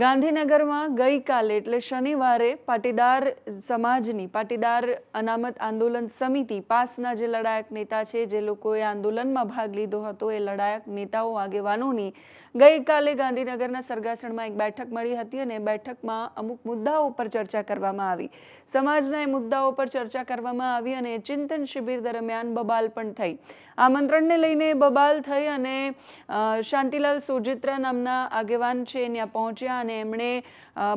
ગાંધીનગરમાં ગઈકાલે, એટલે શનિવારે, પાટીદાર સમાજની, પાટીદાર અનામત આંદોલન સમિતિ પાસના જે લડાયક નેતા છે, જે લોકોએ આંદોલનમાં ભાગ લીધો હતો, એ લડાયક નેતાઓ, આગેવાનોની ગઈકાલે ગાંધીનગરના સરગાસણમાં એક બેઠક મળી હતી અને બેઠકમાં અમુક મુદ્દાઓ પર ચર્ચા કરવામાં આવી. સમાજના એ મુદ્દાઓ પર ચર્ચા કરવામાં આવી અને ચિંતન શિબિર દરમિયાન બબાલ પણ થઈ. આમંત્રણને લઈને બબાલ થઈ અને શાંતિલાલ સોજિત્રા નામના આગેવાન છે ત્યાં પહોંચ્યા અને એમણે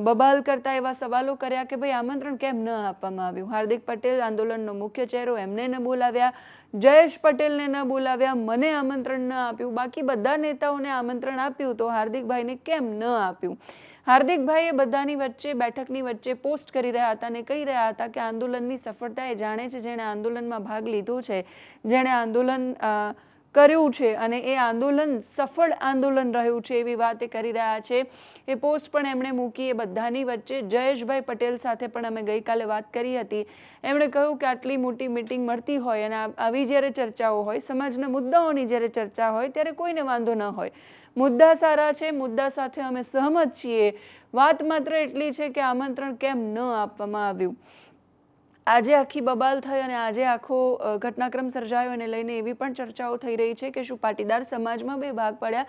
બબાલ કરતા એવા સવાલો કર્યા કે ભાઈ આમંત્રણ કેમ ન આપવામાં આવ્યું? હાર્દિક પટેલ આંદોલનનો મુખ્ય ચહેરો એમને ન બોલાવ્યા, જયેશ પટેલને ન બોલાવ્યા, મને આમંત્રણ ન આપ્યું, બાકી બધા નેતાઓને આમંત્રણ આપ્યું તો હાર્દિકભાઈને કેમ ન આપ્યું? હાર્દિકભાઈ એ બધાની વચ્ચે, બેઠકની વચ્ચે પોસ્ટ કરી રહ્યા હતા અને કહી રહ્યા હતા કે આંદોલનની સફળતા એ જાણે છે જેણે આંદોલનમાં ભાગ લીધો છે. જેણે આંદોલન કર્યું છે અને એ આંદોલન સફળ આંદોલન રહ્યું છે એવી વાત એ કરી રહ્યા છે. એ પોસ્ટ પણ એમણે મૂકી, એ બધાની વચ્ચે જયેશભાઈ પટેલ સાથે પણ અમે ગઈકાલે વાત કરી હતી. એમણે કહ્યું કે આટલી મોટી મિટિંગ મળતી હોય અને આવી જ્યારે ચર્ચાઓ હોય, સમાજના મુદ્દાઓની જ્યારે ચર્ચા હોય, ત્યારે કોઈને વાંધો ન હોય. મુદ્દા સારા છે, મુદ્દા સાથે અમે સહમત છીએ. વાત માત્ર એટલી છે કે આમંત્રણ કેમ ન આપવામાં આવ્યું? આજે આખી બબાલ થઈ અને આજે આખો ઘટનાક્રમ સર્જાયો. એને લઈને એવી પણ ચર્ચાઓ થઈ રહી છે કે શું પાટીદાર સમાજમાં બે ભાગ પડ્યા.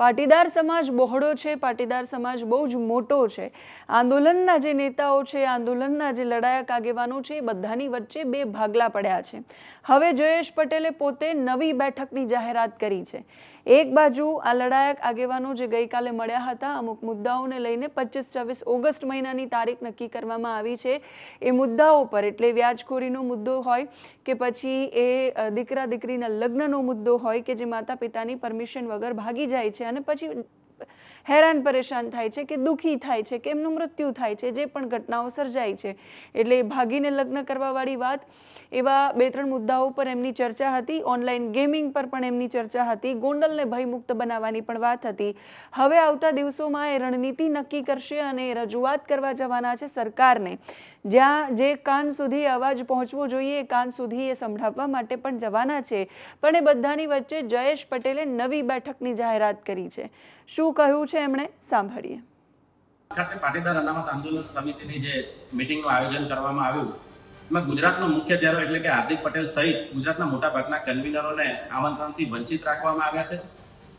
પાટીદાર સમાજ બહોળો છે, પાટીદાર સમાજ બહુ જ મોટો છે. આંદોલનના જે નેતાઓ છે, આંદોલનના જે લડાયક આગેવાનો છે, એ બધાની વચ્ચે બે ભાગલા પડ્યા છે. હવે જયેશ પટેલે પોતે નવી બેઠકની જાહેરાત કરી છે. એક બાજુ આ લડાયક આગેવાનો જે ગઈકાલે મળ્યા હતા, અમુક મુદ્દાઓને લઈને પચીસ છવ્વીસ ઓગસ્ટ મહિનાની તારીખ નક્કી કરવામાં આવી છે. એ મુદ્દાઓ પર એટલે વ્યાજખોરીનો મુદ્દો હોય કે પછી એ દીકરા દીકરીના લગ્નનો મુદ્દો હોય કે જે માતા પિતાની પરમિશન વગર ભાગી જાય છે અને પછી હેરાન પરેશાન થાય છે કે દુઃખી થાય છે કે એમનું મૃત્યુ થાય છે, જે પણ ઘટનાઓ સર્જાય છે. એટલે ભાગીને લગ્ન કરવાવાળી વાત, એવા બે ત્રણ મુદ્દાઓ પર એમની ચર્ચા હતી. ઓનલાઈન ગેમિંગ પર પણ એમની ચર્ચા હતી. ગોંડલને ભયમુક્ત બનાવવાની પણ વાત હતી. હવે આવતા દિવસોમાં એ રણનીતિ નક્કી કરશે અને રજૂઆત કરવા જવાના છે સરકારને. જ્યાં જે કાન સુધી અવાજ પહોંચવો જોઈએ, એ કાન સુધી એ સંભળાવવા માટે પણ જવાના છે. પણ એ બધાની વચ્ચે જયેશ પટેલે નવી બેઠકની જાહેરાત કરી છે. શું કહ્યું છે એમણે, સાંભળીએ. ખાતે પાટીદાર અનામત આંદોલન સમિતિની જે મિટિંગનું આયોજન કરવામાં આવ્યું, એમાં ગુજરાતનો મુખ્ય ચહેરો એટલે કે હાર્દિક પટેલ સહિત ગુજરાતના મોટાભાગના કન્વીનરોને આમંત્રણથી વંચિત રાખવામાં આવ્યા છે.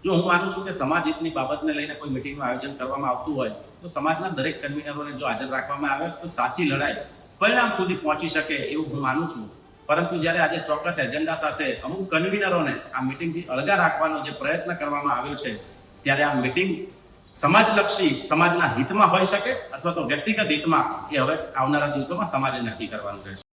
જો હું માનું છું કે સમાજ હિતની બાબતને લઈને કોઈ મિટિંગનું આયોજન કરવામાં આવતું હોય, તો સમાજના દરેક કન્વીનરોને જો હાજર રાખવામાં આવે, તો સાચી લડાઈ પરિણામ સુધી પહોંચી શકે એવું હું માનું છું. પરંતુ જ્યારે આજે ચોક્કસ એજન્ડા સાથે અમુક કન્વીનરોને આ મિટિંગથી અળગા રાખવાનો જે પ્રયત્ન કરવામાં આવ્યો છે ત્યારે આ મિટિંગ સમાજલક્ષી, સમાજના હિતમાં હોઈ શકે અથવા તો વ્યક્તિગત હિતમાં એ હવે આવનારા દિવસોમાં સમાજે નક્કી કરવાનું રહેશે.